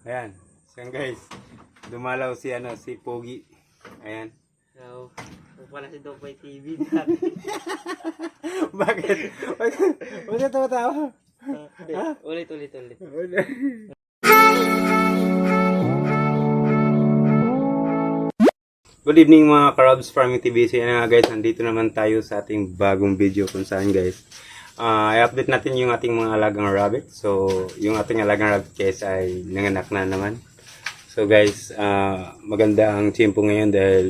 Ayan. So guys, dumalaw si ano, si Pogi. Ayan. So, pala si Dopoy TV natin. Bakit? Na tawa-tawa. Hindi, ulit, ulit, ulit. Good evening mga Karabs Farming TV. So yan nga guys, nandito naman tayo sa ating bagong video kung saan guys. Ah i-update natin yung ating mga alagang rabbit. So, yung ating alagang rabbit guys ay nanganak na naman. So guys, ah maganda ang tiyempo ngayon dahil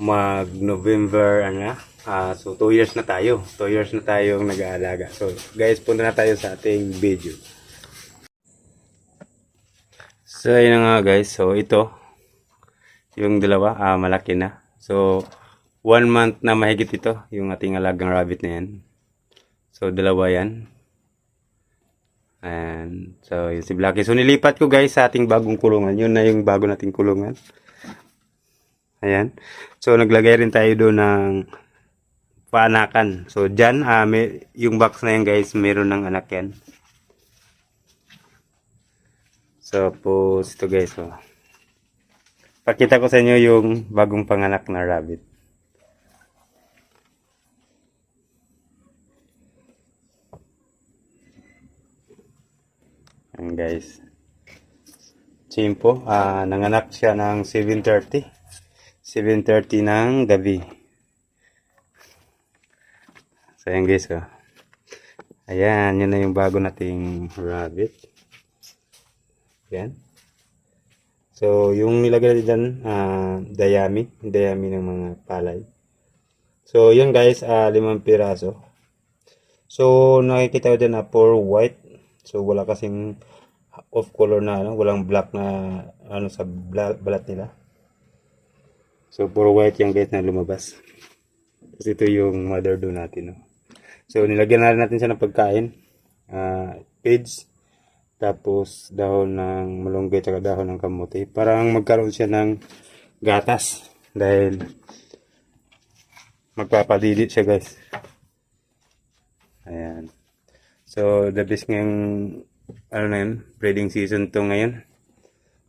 mag-November, ano na, ah, so 2 years na tayo. 2 years na tayong nag-aalaga. So guys, punta na tayo sa ating video. So yun na nga guys, so ito, yung dalawa, ah, malaki na. So, one month na mahigit ito, yung ating alagang rabbit na yan. So, dalawa yan. And, so, yun si Blacky. So, nilipat ko guys sa ating bagong kulungan. Yun na yung bago nating kulungan. Ayan. So, naglagay rin tayo doon ng paanakan. So, dyan, ah, may, yung box na yan guys, meron ng anak yan. So, po, ito guys, oh. Pakita ko sa inyo yung bagong panganak na rabbit. Ayan guys. Chimpo, ah nanganak siya ng 7.30. 7.30 ng gabi. So ayan guys, oh. Ayan, yun na yung bago nating rabbit. Ayan. So, yung nilagay dyan, ah, dayami. Dayami ng mga palay. So, yun guys, ah, limang piraso. So, nakikita ko dyan na pure white. So, wala kasing off color na, ano, walang black na, ano, sa balat nila. So, pure white yung guys na lumabas. Kasi ito yung mother do natin, no. So, nilagyan na natin siya ng pagkain. Ah, feeds. Tapos dahon ng malunggay at dahon ng kamote. Parang magkaroon siya ng gatas. Dahil magpapadidit siya guys. Ayan. So the best ngayong ano na yun, breeding season to ngayon.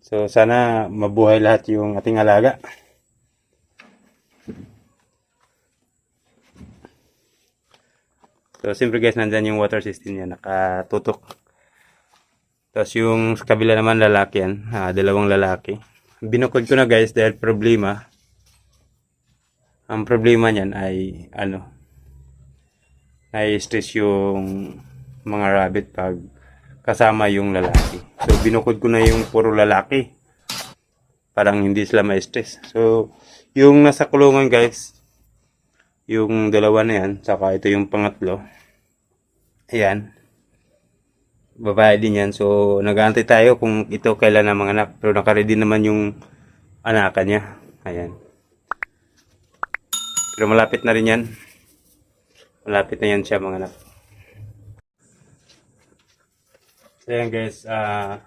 So sana mabuhay lahat yung ating alaga. So siyempre guys, nandyan yung water system niya, nakatutok. Tapos yung sa kabila naman lalaki yan. Ah, dalawang lalaki. Binukod ko na guys dahil problema. Ang problema niyan ay ano. Ay stress yung mga rabbit pag kasama yung lalaki. So binukod ko na yung puro lalaki. Parang hindi sila ma-stress. So yung nasa kulungan guys, yung dalawa na yan, saka ito yung pangatlo. Ayan babae din yan. So, nag-aantay tayo kung ito kailan na mga anak. Pero nakaready naman yung anakan niya. Ayan. Pero malapit na rin yan. Malapit na yan siya mga anak. So, ayan guys. ah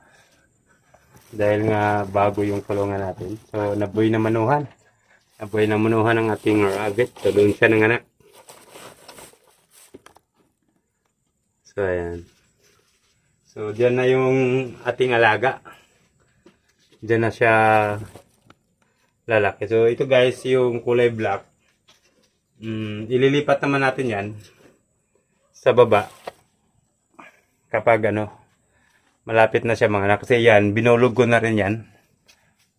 dahil nga bago yung kulungan natin. So, nabuhay na manuhan. Nabuhay na manuhan ang ating rabbit. So, doon siya ng anak. So, ayan. So, diyan na yung ating alaga. Diyan na siya lalaki. So, ito guys, yung kulay black. Mm, ililipat naman natin yan sa baba. Kapag ano, malapit na siya mga anak. Kasi yan, binulog ko na rin yan.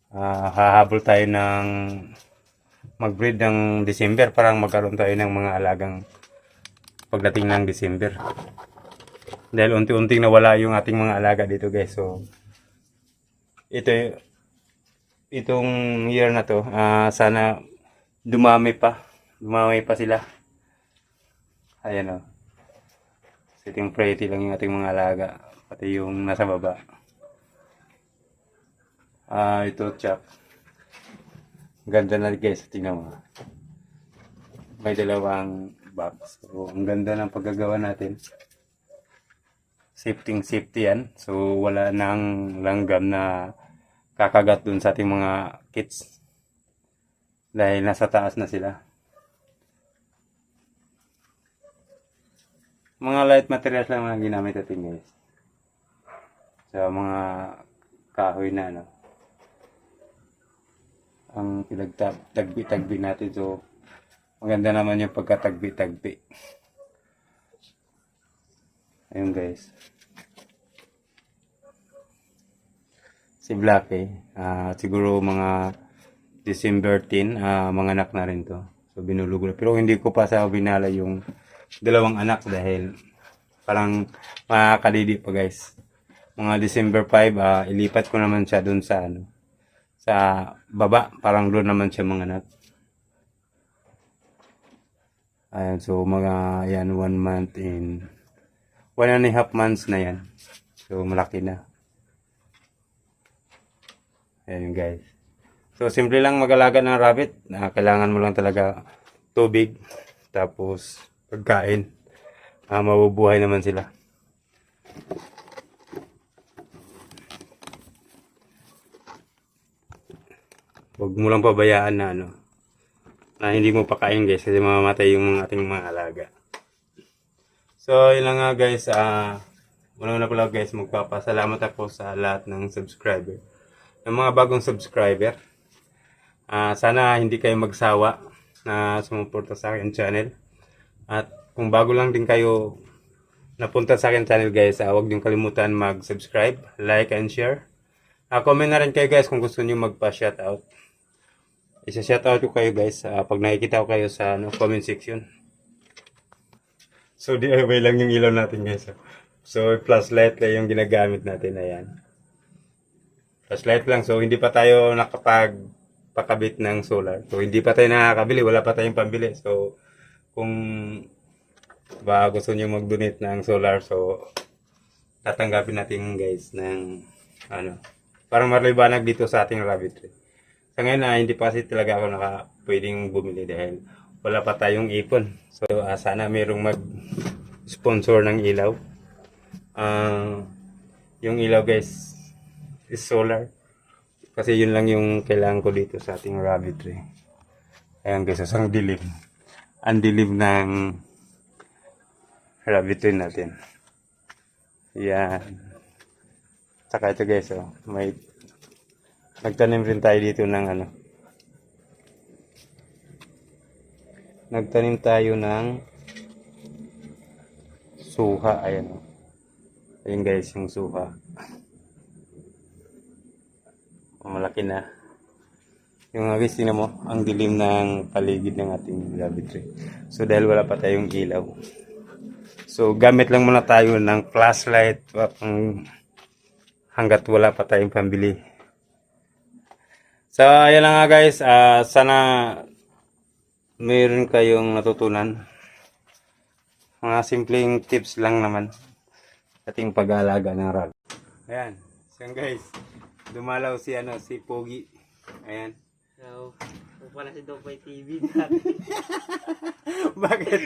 Ah, hahabol tayo ng mag-breed ng December. Parang magkaroon tayo ng mga alagang pagdating ng December. Dahil unti-unting nawala yung ating mga alaga dito guys. So, ito itong year na to, ah, sana dumami pa. Dumami pa sila. Ayan o. Sitting pretty lang yung ating mga alaga. Pati yung nasa baba. Ah, ito chap. Ganda na guys. Tingnan mo. May dalawang box. So, ang ganda ng paggagawa natin safety safety yan. So, wala nang langgam na kakagat dun sa ating mga kits. Dahil nasa taas na sila. Mga light materials lang ang ginamit natin guys. So, mga kahoy na ano. Ang pinagtagbi-tagbi natin so maganda naman yung pagkatagbi-tagbi. Ayun guys. Si Blackie, ah siguro mga December 10, ah mga anak na rin to. So binulog. Pero hindi ko pa sa binala yung dalawang anak dahil parang makakadidi pa guys. Mga December 5, ah ilipat ko naman siya dun sa ano sa baba. Parang doon naman siya mga anak. Ayan, so mga yan one month in one and a half months na yan. So malaki na. Ayan guys. So simple lang mag-alaga ng rabbit. Ah, kailangan mo lang talaga tubig. Tapos pagkain. Ah, mabubuhay naman sila. Huwag mo lang pabayaan na ano na hindi mo pakain guys kasi mamamatay yung mga ating mga alaga. So, yun lang nga guys. Ah, una na pala guys, magpapasalamat ako sa lahat ng subscriber. Ng mga bagong subscriber. Ah, sana hindi kayo magsawa na sumuporta sa akin channel. At kung bago lang din kayo napunta sa akin channel guys, ah, huwag niyong kalimutan mag-subscribe, like, and share. Ah, comment na rin kayo guys kung gusto niyo magpa-shoutout. Isa-shoutout ko kayo guys ah, pag nakikita ko kayo sa ano, comment section. So DIY lang yung ilaw natin guys. ah. So flashlight lang yung ginagamit natin. Ayan. Flashlight lang. So hindi pa tayo nakapag pakabit ng solar. So hindi pa tayo nakakabili. Wala pa tayong pambili. So kung ba gusto niyo mag-donate ng solar so tatanggapin natin guys ng ano para malibanag dito sa ating rabbitry. Sa ngayon ah, hindi pa kasi talaga ako naka pwedeng bumili dahil wala pa tayong ipon. So ah, sana mayroong mag-sponsor ng ilaw. Ah, yung ilaw guys is solar. Kasi yun lang yung kailangan ko dito sa ating rabbitry. Ayan guys, ang dilim. Ang dilim ng rabbitry natin. Yan. Saka ito guys, oh, may nagtanim rin tayo dito ng ano. Nagtanim tayo ng suha, ayan oh. Ayun guys, yung suha. Malaki na. Yung mga guys, tingnan mo, ang dilim ng paligid ng ating laboratory. So dahil wala pa tayong ilaw. So gamit lang muna tayo ng flashlight hanggat wala pa tayong pambili. So ayan lang nga guys, Ah, sana mayroon kayong natutunan. Mga simpleng tips lang naman sa ating pag-aalaga ng rag. Ayan, so guys, dumalaw si ano si Pogi. Ayan. So, kung pala si Dopay TV dati. Bakit?